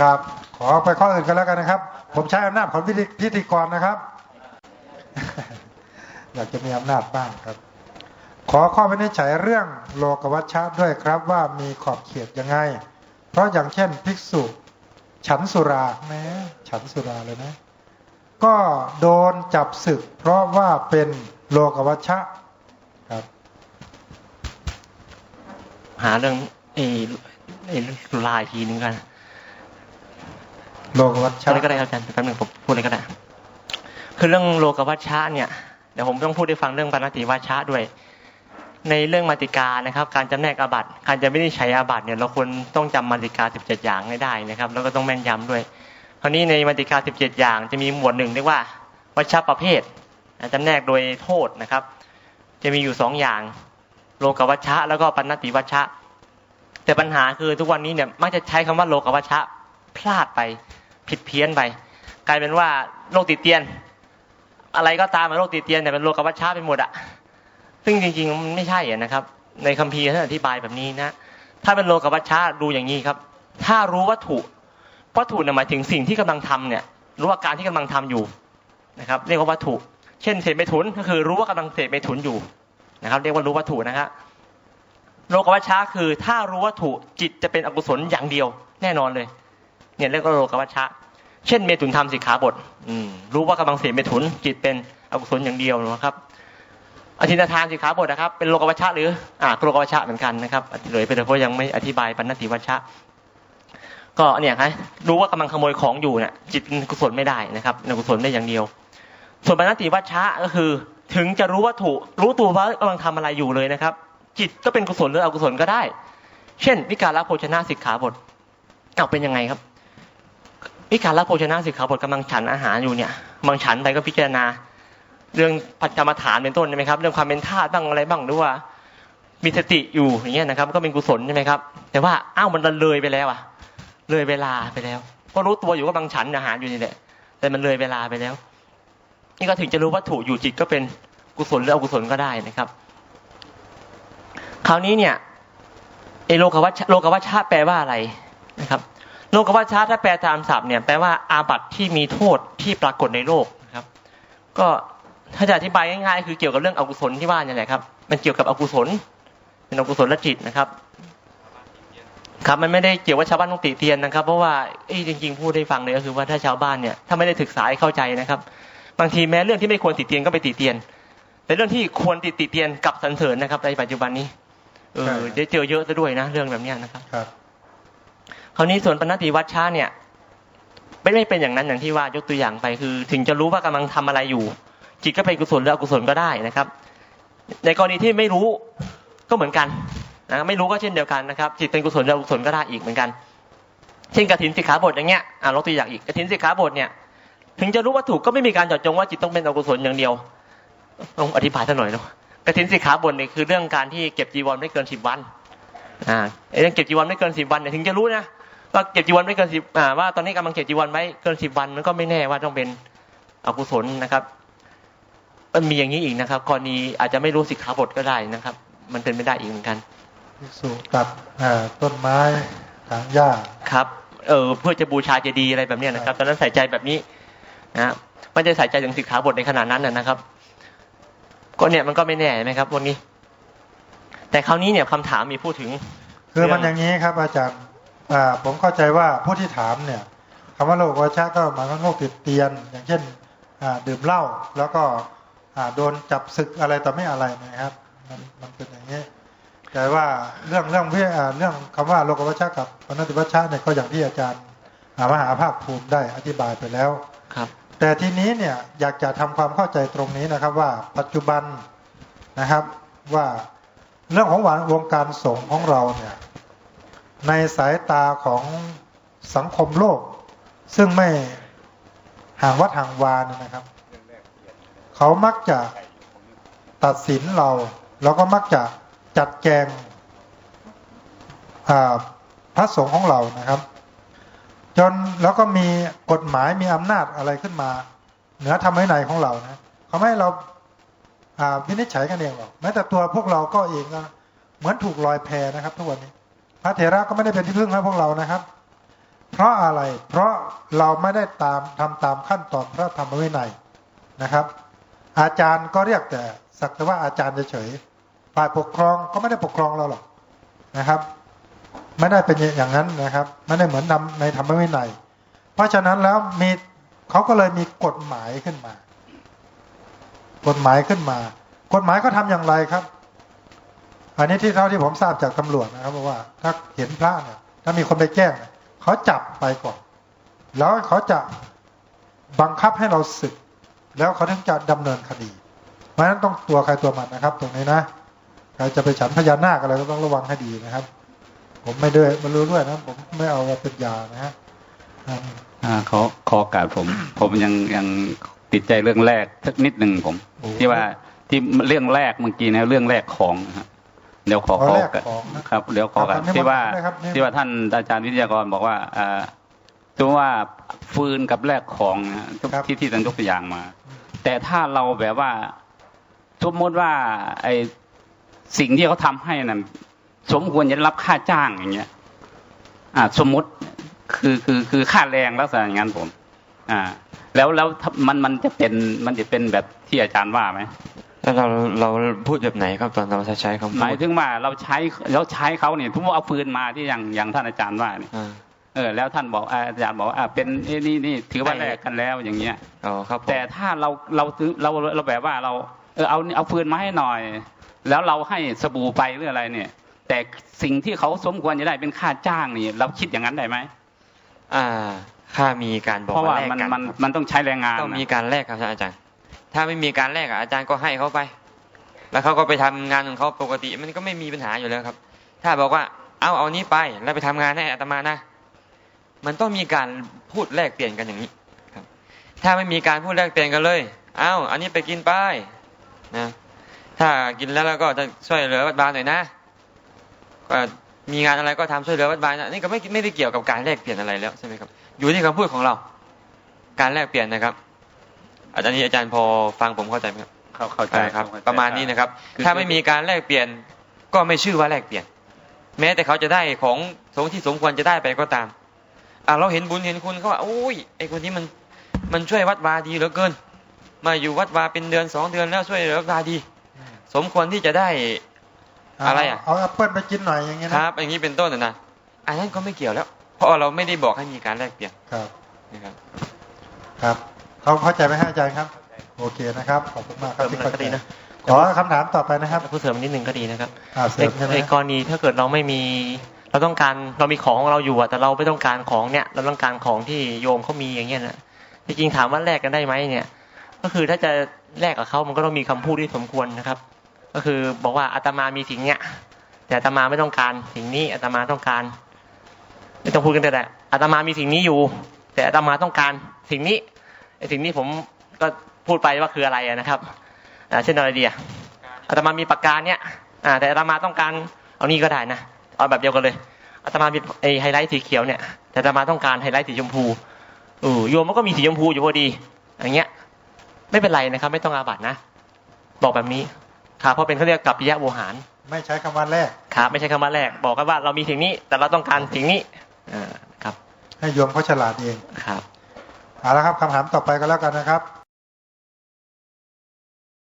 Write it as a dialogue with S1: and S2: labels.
S1: ครับ ขอไปข้ออื่นกันแล้วกันนะครับ ผมใช้อำนาจของพิธีพิธีกรนะครับ อยากจะมีอำนาจบ้างครับ ขอข้อวินิจฉัยเรื่องโลกวัชชะด้วยครับว่ามีขอบเขตยังไง เพราะอย่างเช่นภิกษุฉันสุราแม้ฉันสุราเลยนะ ก็โดนจับศึก เพราะว่าเป็นโลกวัชชะครับ
S2: หาเรื่องไอ้ไอ้สุราทีนึงกัน
S1: โลกวัช
S2: อะ
S1: ชะ
S2: ไรก็ได้ครับอาจารย์แป๊บหนึ่งผมพูดเลยก็ได้คือเรื่องโลกวัชชะเนี่ยเดี๋ยวผมต้องพูดให้ฟังเรื่องปณติวัชชะด้วย ในเรื่องมาติกานะครับ การจำแนกอาบัติการจะไม่ได้ใช้อาบัติเนี่ยเราควรต้องจำมาติกา 17 อย่างให้ได้นะครับ แล้วก็ต้องแม่นยำด้วยคราวนี้ในมาติกา 17 อย่างจะมีหมวดหนึ่งเรียกว่าวัชชะประเภทจำแนกโดยโทษนะครับ จะมีอยู่สองอย่าง โลกวัชชะ แล้วก็ปณติวัชชะ แต่ปัญหาคือทุกวันนี้เนี่ยมักจะใช้คำว่าโลกวัชชะพลาดไป ผิดเพี้ยนไป กลายเป็นว่าโรคติดเตียน อะไรก็ตามมาโรคติดเตียนเนี่ยเป็นโลกวัชชะไปหมดอะซึ่งจริงๆมันไม่ใช่นะครับ ในคัมภีร์ท่านอธิบายแบบนี้นะถ้าเป็นโลกวัชชะดูอย่างนี้ครับ ถ้ารู้วัตถุวัตถุเนี่ยหมายถึงสิ่งที่กำลังทำเนี่ย รู้อาการที่กำลังทำอยู่นะครับ เรียกว่าวัตถุ เช่นเสพเมถุนก็คือรู้ว่ากำลังเสพเมถุนอยู่นะครับ เรียกว่ารู้วัตถุนะครับโลกวัชชะคือถ้ารู้วัตถุจิตจะเป็นอกุศลอย่างเดียวแน่นอนเลย เนี่ยเรียกว่าโลกวัชชะ เช่นเมถุนธรรมสิกขาบทรู้ว่ากำลังเสพเมถุนจิตเป็นอกุศลอย่างเดียวนะครับอธินาทานสิกขาบทนะครับ เป็นโลกวัชชะหรืออ่าโลกวัชชะเหมือนกันนะครับเลยไปเลยเพราะยังไม่อธิบายปัณติวัชชะก็เนี่ยครับรู้ว่ากำลังขโมยของอยู่เนี่ยจิตเป็นกุศลไม่ได้นะครับอกุศลได้อย่างเดียว ส่วนปัณติวัชชะก็คือ ถึงจะรู้วัตถุรู้ตัวว่ากำลังทำอะไรอยู่เลยนะครับ จิตก็เป็นกุศลหรืออกุศลก็ได้ เช่น วิการละโภชนะสิกขาบทเอาเป็นยังไงครับ วิการละโภชนะสิกขาบทกำลังฉันอาหารอยู่เนี่ยกำลังฉันไปก็พิจารณา เรื่องปัจจรรมฐานเป็นต้นใช่ไหมครับ เรื่องความเป็นธาตุบ้างอะไรบ้างหรือว่ามีสติอยู่อย่างเงี้ยนะครับ ก็เป็นกุศลใช่ไหมครับ แต่ว่าอ้าวมันเลยไปแล้วอะเลยเวลาไปแล้ว ก็รู้ตัวอยู่กำลังฉันอาหารอยู่นี่แหละแต่มันเลยเวลาไปแล้ว นี่ก็ถึงจะรู้วัตถุอยู่จิตก็เป็นกุศลหรืออกุศลก็ได้นะครับ คราวนี้เนี่ยไอโลกวัชโลกวัชชะแปลว่าอะไรนะครับ โลกวัชชะถ้าแปลตามศัพท์เนี่ยแปลว่าอาบัติที่มีโทษที่ปรากฏในโลกนะครับ ก็ถ้าจะอธิบายง่ายๆคือเกี่ยวกับเรื่องอกุศลที่ว่านี่แหละครับ มันเกี่ยวกับอกุศล เป็นอกุศลจิตนะครับ ครับมันไม่ได้เกี่ยวว่าชาวบ้านต้องติเตียนนะครับ เพราะว่าเอ้ยจริงๆพูดให้ฟังเลยก็คือว่าถ้าชาวบ้านเนี่ยถ้าไม่ได้ศึกษาให้เข้าใจนะครับ บางทีแม้เรื่องที่ไม่ควรติเตียนก็ไปติเตียน แต่เรื่องที่ควรติติเตียนกลับสรรเสริญนะครับ ในปัจจุบันนี้เออได้เจอเยอะซะด้วยนะ เรื่องแบบเนี้ยนะครับ
S1: ครา
S2: วนี้ส่วนปณติวัชชาเนี่ยไม่ไม่เป็นอย่างนั้นอย่างที่ว่ายกตัวอย่างไปคือ ถึงจะรู้ว่ากำลังทำอะไรอยู่ จิตก็เป็นกุศลหรืออกุศลก็ได้นะครับ ในกรณีที่ไม่รู้ก็เหมือนกันนะไม่รู้ก็เช่นเดียวกันนะครับ จิตเป็นกุศลหรืออกุศลก็ได้อีกเหมือนกัน เช่นกฐินสิกขาบทอย่างเงี้ยอ่าลกตัวอย่างอีกกฐินสิกขาบทเนี่ย ถึงจะรู้วัตถุก็ไม่มีการจาะจงว่าจิตต้องเป็นอกุศลอย่างเดียวต้องอธิบายสักหน่อยเนาะกฐินสิกขาบทเนี่ยคือเรื่องการที่เก็บจีวรไม่เกินสิบวันอ่าเรื่องเก็บจีวรไม่เกินสิบวันเนี่ยถึงจะรู้นะ ว่าเก็บจีวรไม่เกินสิบอ่าว่าตอนนี้กำลังเก็บจีวรไว้เกินสิบวันมันก็ไม่แน่ว่าต้องเป็นอกุศลนะครับมันมีอย่างนี้อีกนะครับกรณีอาจจะไม่รู้สิกขาบทก็ได้นะครับ มันเป็นไม่ได้อีกเหมือนกัน
S1: ภิกษุตัดอ่าต้นไม้ถางหญ้า
S2: ครับ เออเพื่อจะบูชาเจดีย์อะไรแบบเนี้ยนะครับตอนนั้นใส่ใจแบบนี้นะไม่ได้ใส่ใจถึงสิกขาบทในขนาดนั้นนะนะครับ ก็เนี่ยมันก็ไม่แน่ไหมครับวันนี้ แต่คราวนี้เนี่ยคำถามมีพูดถึง
S1: คือมันอย่างนี้ครับ อาจารย์อ่า ผมเข้าใจว่าผู้ที่ถามเนี่ยคำว่าโลกวัชชะก็หมายความว่าโรคติดเตียน อย่างเช่นอ่าดื่มเหล้าแล้วก็อ่าโดนจับศึกอะไรต่อไม่อะไรนะครับมันมันเป็นอย่างนี้แต่ว่าเรื่องเรื่องเพื่ออ่าเรื่องคำว่าโลกวัชชะกับปณติวัชชะเนี่ยก็อย่างที่อาจารย์อ่ามหาภาคภูมิได้อธิบายไปแล้ว
S2: ครับ
S1: แต่ทีนี้เนี่ยอยากจะทำความเข้าใจตรงนี้นะครับว่าปัจจุบันนะครับว่าเรื่องของวงการสงฆ์ของเราเนี่ย ในสายตาของสังคมโลก ซึ่งไม่ห่างวัดห่างวาเนี่ยนะครับ เขามักจะตัดสินเรา แล้วก็มักจะจัดแจงพระสงฆ์ของเรานะครับ จนแล้วก็มีกฎหมายมีอำนาจอะไรขึ้นมา เหนือธรรมวินัยของเรานะเขาไม่ให้เราอ่าวินิจฉัยกันเองหรอกแม้แต่ตัวพวกเราก็เองก็เหมือนถูกลอยแพนะครับทุกวันนี้ พระเถระก็ไม่ได้เป็นที่พึ่งให้พวกเรานะครับ เพราะอะไรเพราะเราไม่ได้ตามทำตามขั้นตอนพระธรรมวินัยนะครับ อาจารย์ก็เรียกแต่สักแต่ว่าอาจารย์เฉยๆฝ่ายปกครองก็ไม่ได้ปกครองเราหรอกนะครับ ไม่ได้เป็นอย่างนั้นนะครับไม่ได้เหมือนนำในธรรมวินัย เพราะฉะนั้นแล้วมีเขาก็เลยมีกฎหมายขึ้นมา กฎหมายขึ้นมา กฎหมายก็ทำอย่างไรครับ อันนี้ที่เท่าที่ผมทราบจากตำรวจนะครับว่าถ้าเห็นพระเนี่ยถ้ามีคนไปแจ้งเนี่ยเขาจับไปก่อน แล้วเขาจะบังคับให้เราศึก แล้วเขาถึงจะดำเนินคดี เพราะฉะนั้นต้องตัวใครตัวมันนะครับ ตรงนี้นะใครจะไปฉันพญานาคอะไรก็ต้องระวังให้ดีนะครับ ผมไม่ด้วยไม่รู้ด้วยนะผมไม่เอาเป็นยานะฮะอืม
S3: อ่าขอขอโอกาสผม ผมยังยังติดใจเรื่องแรกสักนิดหนึ่งผม ที่ว่าที่เรื่องแรกเมื่อกี้นะเรื่องแรกของนะฮะ เดี๋ยวขอ
S1: ขอ
S3: ขอ
S1: แรกของนะครับ
S3: เดี๋ยวขอ
S1: ครั
S3: กับน
S1: นิมนต์
S3: ที่ว่า
S1: ได้ครับนิมนต์
S3: ที่ว่าท่านอาจารย์วิทยากรบอกว่าอ่าสมมติว่าฟืนกับแรกของนะฮะ
S1: ครับ
S3: ที่ที่ท่านยกตัวอย่างมา แต่ถ้าเราแบบว่าสมมติว่าไอสิ่งที่เขาทำให้นั้นสมควรจะได้รับค่าจ้างอย่างเงี้ย อ่า สมมติคือคือคือค่าแรงลักษณะอย่างนั้นผม อ่า แล้วแล้วถ้ามันมันจะเป็นมันจะเป็นแบบที่อาจารย์ว่าไหม
S4: แล้วเราเราพูดแบบไหนครับตอนเราจะใช้คำพูด
S3: หมายถึงว่าเราใช้เราใช้เขาเนี่ยทุกว่าเอาปืนมาที่อย่างอย่างท่านอาจารย์ว่าเนี่ย
S4: อ่า
S3: เออแล้วท่านบอกอ่าอาจารย์บอกว่าอ่าเป็นเอ้นี่นี่ถือว่าแลกกันแล้วอย่างเงี้ย
S4: อ๋อครับผม
S3: แต่ถ้าเราเราถือเราเราแบบว่าเราเออเอาเอาฟืนมาให้หน่อย แล้วเราให้สบู่ไปหรืออะไรเนี่ย แต่สิ่งที่เขาสมควรจะได้เป็นค่าจ้างนี่ เราคิดอย่างนั้นได้ไหม
S4: อ่าค่ามีการบอก
S3: เพราะว่า
S4: แลก
S3: มัน
S4: กัน
S3: มัน
S4: ครับ
S3: มันต้องใช้แรงงาน
S4: ต้อง
S3: นะ
S4: มีการแลกครับอาจารย์ ถ้าไม่มีการแลกอาจารย์ก็ให้เขาไป แล้วเขาก็ไปทำงานของเขาปกติ มันก็ไม่มีปัญหาอยู่แล้วครับ ถ้าบอกว่าเอาเอานี้ไปแล้วไปทำงานให้อาตมานะ มันต้องมีการพูดแลกเปลี่ยนกันอย่างนี้ครับ ถ้าไม่มีการพูดแลกเปลี่ยนกันเลย เอาอันนี้ไปกินไปนะถ้ากินแล้วแล้วก็จะช่วยเหลือวัดบานหน่อยนะก็มีงานอะไรก็ทำช่วยเหลือวัดบานนะนี่ก็ไม่ไม่ได้เกี่ยวกับการแลกเปลี่ยนอะไรแล้วใช่ไหมครับ อยู่ที่คำพูดของเรา การแลกเปลี่ยนนะครับ อาจารย์นี้อาจารย์พอฟังผมเข้าใจไหมครับ
S3: เขาเข้าใจ
S4: ใช่ครับ
S3: เข้ใจ
S4: ประมาณนี้นะครับ
S3: คือ
S4: ถ้าไม่มีการแลกเปลี่ยนก็ไม่ชื่อว่าแลกเปลี่ยน แม้แต่เขาจะได้ของสงที่สมควรจะได้ไปก็ตามอะเราเห็นบุญเห็นคุณเขาว่าโอ้ยไอคนนี้มันมันช่วยวัดวาดีเหลือเกิน มาอยู่วัดวาเป็นเดือนสองเดือนแล้วช่วยเหลือวัดวาดี สมควรที่จะได้อะไรอะ
S1: เอาแอปเปิลไปกินหน่อยอย่างเงี้ย
S4: ค
S1: นะ
S4: รับ อย่างนี้เป็นต้นนะนะอันนั้นก็ไม่เกี่ยวแล้ว เพราะเราไม่ได้บอกให้มีการแลกเปลี่ยน
S1: ครับ
S4: นะครับ
S1: ครับ เขาเข้าใจไหมฮะอาจารย์ครับ โอเคนะครับ ขอบคุณมากครับที่เข้า
S2: ก็
S1: ใจ
S2: ดีนะ
S1: ขอคำถามต่อไปนะครับ
S2: พูดเสริมนิดนึงก็ดีนะครับ
S1: อ่าเสริ
S2: ใน
S1: มใช่ไหม
S2: ในกรณีถ้าเกิดเราไม่มีเราต้องการเรามีของของเราอยู่อะแต่เราไม่ต้องการของเนี่ย เราต้องการของที่โยมเขามีอย่างเงี้ยนะจริงๆถามว่าแลกกันได้ไหมเนี่ย ก็คือถ้าจะแลกกับเขามันก็ต้องมีคำพูดที่สมควรนะครับ ก็คือบอกว่าอาตมามีสิ่งเนี้ยแต่อาตมาไม่ต้องการสิ่งนี้อาตมาต้องการ ไม่ต้องพูดกันแต่อาตมามีสิ่งนี้อยู่ แต่อาตมาต้องการสิ่งนี้ไอ้สิ่งนี้ผมก็พูดไปว่าคืออะไรอะนะครับอ่าเช่นอะไรดีอะอาตมามีปากกาเนี่ยอ่าแต่อาตมาต้องการเอานี่ก็ได้นะเอาแบบเดียวกันเลยอาตมามีไอ้ไฮไลท์สีเขียวเนี่ย แต่อาตมาต้องการไฮไลท์สีชมพูเออโยมมันก็มีสีชมพูอยู่พอดี อย่างเงี้ย ไม่เป็นไรนะครับ ไม่ต้องอาบัตนะ บอกแบบนี้ครับเพราะเป็นเขาเรียกกัปปิยะโวหาร
S1: ไม่ใช้คำว่าแรก
S2: ครับไม่ใช่คำว่าแรก บอกกันว่าเรามีสิ่งนี้ แต่เราต้องการสิ่งนี้อ่าครับ
S1: ให้โยมเขาฉลาดเอง
S2: ครับ
S1: เอาละครับคำถามต่อไปก็แล้วกันนะครับ